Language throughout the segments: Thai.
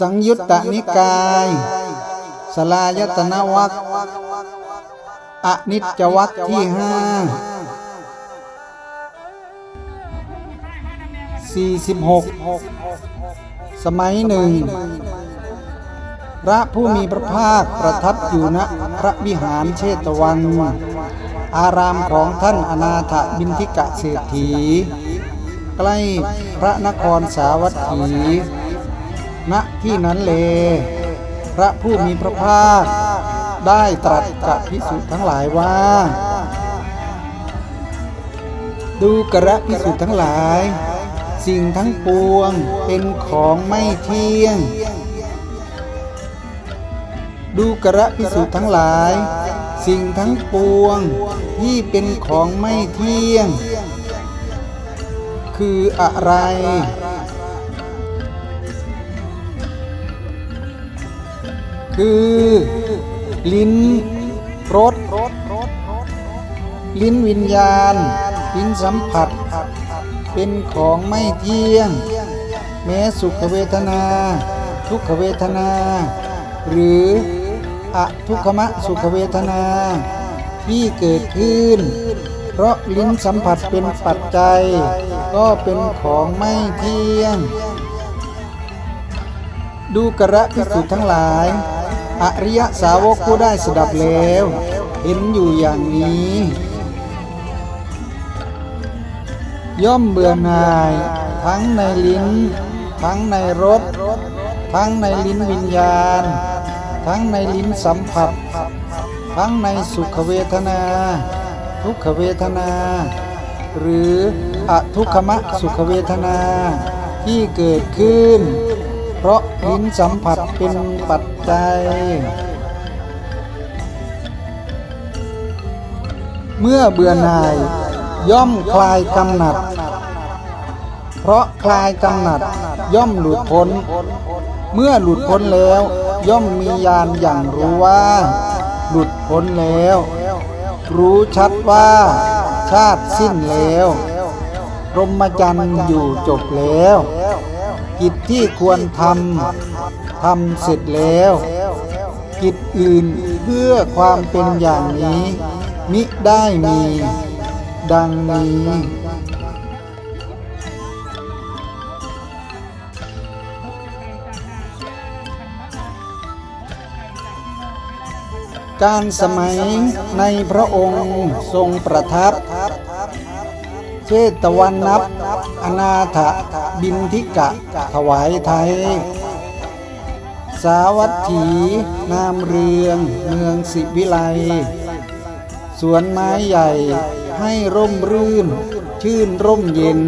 สังยุตตนิกาย สลายตนวัคอนิจจวัคที่ห้าสี่สิบหกสมัยหนึ่ง พระผู้มีพระภาคประทับอยู่ณพระวิหารเชตวัน อารามของท่านอนาถบินทิกะเศรษฐี ใกล้พระนครสาวัตถี ณที่นั้นเล พระผู้มีพระภาค ได้ตรัสกับพิสุทั้งหลายว่า ดูกระพิสุทั้งหลาย สิ่งทั้งปวงเป็นของไม่เที่ยง ดูกระพิสุทั้งหลาย สิ่งทั้งปวงที่เป็นของไม่เที่ยง คืออะไร คือ ลิ้นรสลิ้นวิญญาณ ลิ้นสัมผัส เป็นของไม่เที่ยง แม้สุขเวทนา ทุกขเวทนา หรืออทุกขมะสุขเวทนา ที่เกิดขึ้น เพราะลิ้นสัมผัสเป็นปัจจัย ก็เป็นของไม่เที่ยง ดูกระพิสุทั้งหลาย อริยสาวกผู้ได้สดับแล้ว เห็นอยู่อย่างนี้ ย่อมเบื่อหน่าย ทั้งในลิ้น ทั้งในรสทั้งในลิ้นวิญญาณ ทั้งในลิ้นสัมผัส ทั้งในสุขเวทนา ทุกขเวทนา หรืออทุกขมะสุขเวทนาที่เกิดขึ้น เพราะลิ้นสัมผัสเป็นปัจ จเมื่อเบื่อหน่าย ย่อมคลายกำหนัด เพราะคลายกำหนัดย่อมหลุดพ้น เมื่อหลุดพ้นแล้ว ย่อมมีญาณอย่างรู้ว่า หลุดพ้นแล้ว รู้ชัดว่า ชาติสิ้นแล้วพรหมจรรย์อยู่จบแล้ว กิจที่ควรทำทำเสร็จแล้ว กิจอื่นเพื่อความเป็นอย่างนี้ มิได้มี ดังนี้การสมัยในพระองค์ทรงประทับ เชตวันนับ อนาถบินทิกะ ถวายไทย สาวัตถี นามเรือง เมืองสิวิไล สวนไม้ใหญ่ ให้ร่มรื่น ชื่นร่มเย็น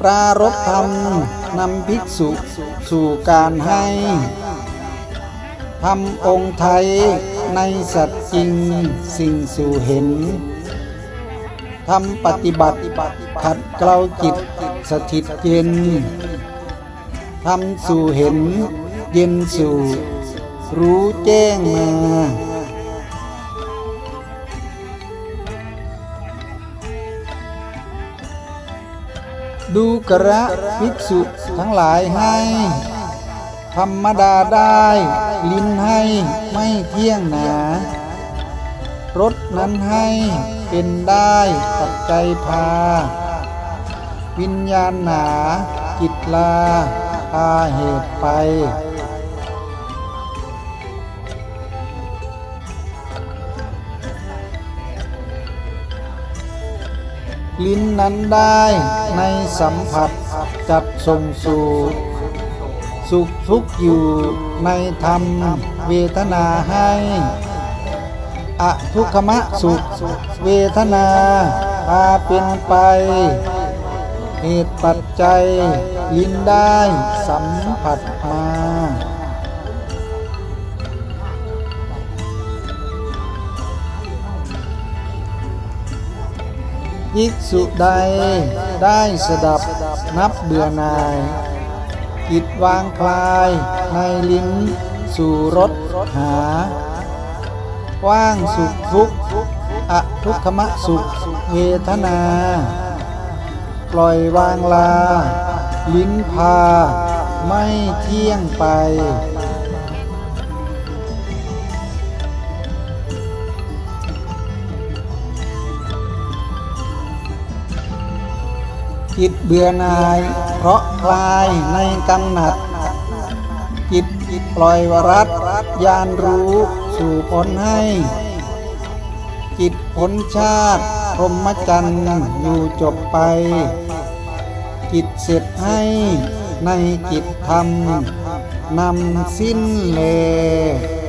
ปรารบธรรมนำภิกษุสู่การให้ ทำองค์ไทยในสัตว์จริงสิ่งสู่เห็นทำปฏิบัติขัดเกลาจิตสถิตเย็นทำสู่เห็นเย็นสู่รู้แจ้งมาดูกระภิกษุทั้งหลายให้ ธรรมดาได้ ลิ้นให้ไม่เที่ยงหนารสนั้นให้เป็นได้ปัจจัยพา วิญญาณหนาจิตลาพาเหตุไปลิ้นนั้นได้ในสัมผัสจัดส่งสู่ สุขทุกข์อยู่ในธรรมเวทนาให้อทุกขมะสุขเวทนาพาเป็นไปเหตุปัจจัยลิ้นได้สัมผัสมาภิกษุใดได้สดับนับเบื่อหน่าย จิตวางคลายในลิ้นสู่รสหา ว่างสุขทุกข์อทุกขมะสุขเวทนา ปล่อยวางลา ลิ้นพา ไม่เที่ยงไป จิตเบื่อหน่าย เพราะคลายในกำหนัด จิตปล่อยวรัตยานรู้สู่ผลให้ จิตผลชาติพรหมจรรย์อยู่จบไป จิตเสร็จให้ในจิตธรรมนำสิ้นแล้ว